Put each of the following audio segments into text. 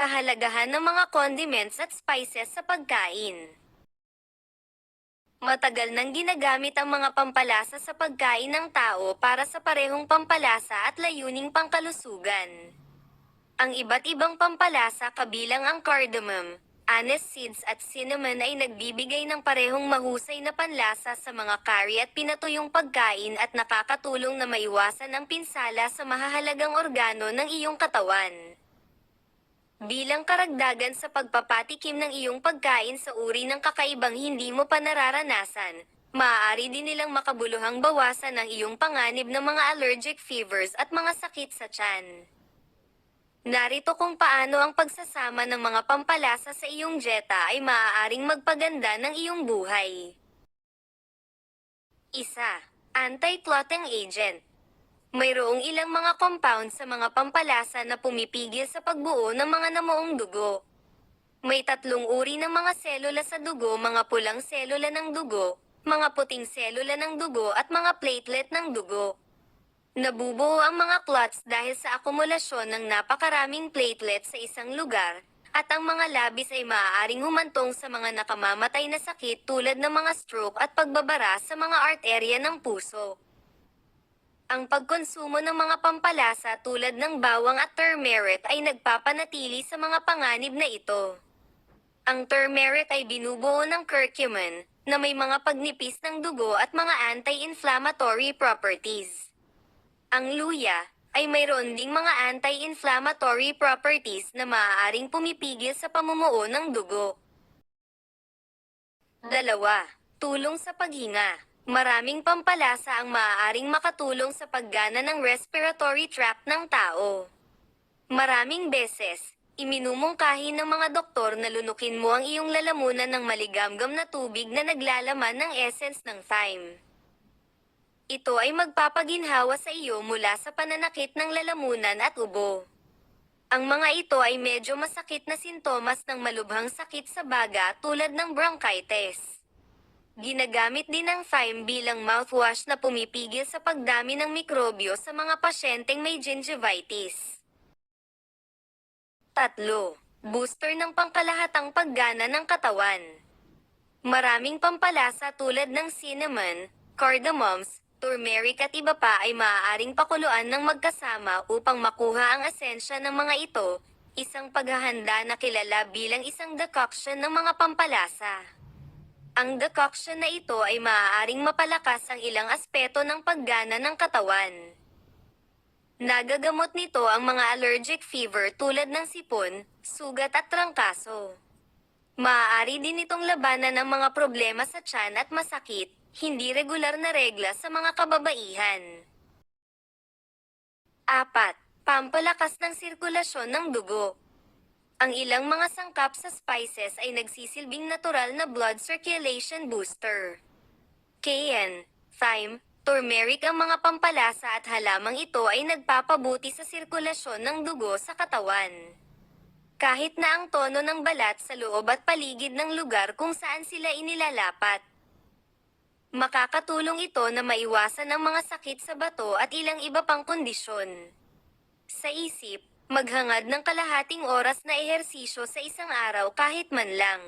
Kahalagahan ng mga condiments at spices sa pagkain. Matagal nang ginagamit ang mga pampalasa sa pagkain ng tao para sa parehong pampalasa at layuning pangkalusugan. Ang iba't ibang pampalasa kabilang ang cardamom, anise seeds at cinnamon ay nagbibigay ng parehong mahusay na panlasa sa mga curry at pinatuyong pagkain at nakakatulong na maiwasan ang pinsala sa mahahalagang organo ng iyong katawan. Bilang karagdagan sa pagpapatikim ng iyong pagkain sa uri ng kakaibang hindi mo pa nararanasan, maaari din nilang makabuluhang bawasan ang iyong panganib ng mga allergic fevers at mga sakit sa tiyan. Narito kung paano ang pagsasama ng mga pampalasa sa iyong dieta ay maaaring magpaganda ng iyong buhay. Isa, Anti-clotting agent. Mayroong ilang mga compound sa mga pampalasa na pumipigil sa pagbuo ng mga namuong dugo. May tatlong uri ng mga selula sa dugo, mga pulang selula ng dugo, mga puting selula ng dugo at mga platelet ng dugo. Nabubuo ang mga clots dahil sa akumulasyon ng napakaraming platelets sa isang lugar, at ang mga labis ay maaaring humantong sa mga nakamamatay na sakit tulad ng mga stroke at pagbabara sa mga arterya ng puso. Ang pagkonsumo ng mga pampalasa tulad ng bawang at turmeric ay nagpapanatili sa mga panganib na ito. Ang turmeric ay binubuo ng curcumin, na may mga pagnipis ng dugo at mga anti-inflammatory properties. Ang luya ay mayroon ding mga anti-inflammatory properties na maaaring pumipigil sa pamumuo ng dugo. Dalawa, tulong sa paghinga. Maraming pampalasa ang maaaring makatulong sa paggana ng respiratory tract ng tao. Maraming beses, iminumungkahi ng mga doktor na lunukin mo ang iyong lalamunan ng maligamgam na tubig na naglalaman ng essence ng thyme. Ito ay magpapaginhawa sa iyo mula sa pananakit ng lalamunan at ubo. Ang mga ito ay medyo masakit na sintomas ng malubhang sakit sa baga tulad ng bronchitis. Ginagamit din ang thyme bilang mouthwash na pumipigil sa pagdami ng mikrobyo sa mga pasyenteng may gingivitis. Tatlo, booster ng pangkalahatang paggana ng katawan. Maraming pampalasa tulad ng cinnamon, cardamoms, turmeric at iba pa ay maaaring pakuluan ng magkasama upang makuha ang asensya ng mga ito, isang paghahanda na kilala bilang isang decoction ng mga pampalasa. Ang decoction na ito ay maaaring mapalakas ang ilang aspeto ng paggana ng katawan. Nagagamot nito ang mga allergic fever tulad ng sipon, sugat at trangkaso. Maaari din itong labanan ang mga problema sa tiyan at masakit, hindi regular na regla sa mga kababaihan. 4. Pampalakas ng sirkulasyon ng dugo. Ang ilang mga sangkap sa spices ay nagsisilbing natural na blood circulation booster. Cayenne, thyme, turmeric ang mga pampalasa at halamang ito ay nagpapabuti sa sirkulasyon ng dugo sa katawan. Kahit na ang tono ng balat sa loob at paligid ng lugar kung saan sila inilalapat. Makakatulong ito na maiwasan ang mga sakit sa bato at ilang iba pang kondisyon. Sa isip, maghangad ng kalahating oras na ehersisyo sa isang araw kahit man lang.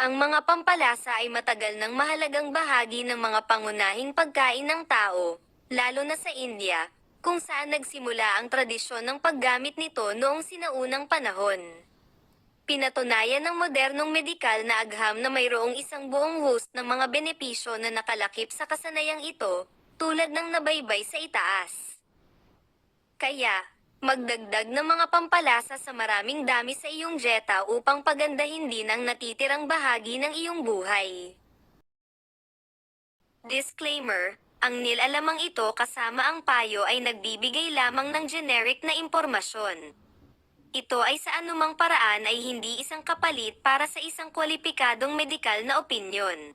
Ang mga pampalasa ay matagal ng mahalagang bahagi ng mga pangunahing pagkain ng tao, lalo na sa India, kung saan nagsimula ang tradisyon ng paggamit nito noong sinaunang panahon. Pinatunayan ng modernong medikal na agham na mayroong isang buong host ng mga benepisyo na nakalakip sa kasanayang ito, tulad ng nabaybay sa itaas. Kaya, magdagdag ng mga pampalasa sa maraming dami sa iyong dieta upang pagandahin din ang natitirang bahagi ng iyong buhay. Disclaimer, ang nilalamang ito kasama ang payo ay nagbibigay lamang ng generic na impormasyon. Ito ay sa anumang paraan ay hindi isang kapalit para sa isang kwalipikadong medikal na opinyon.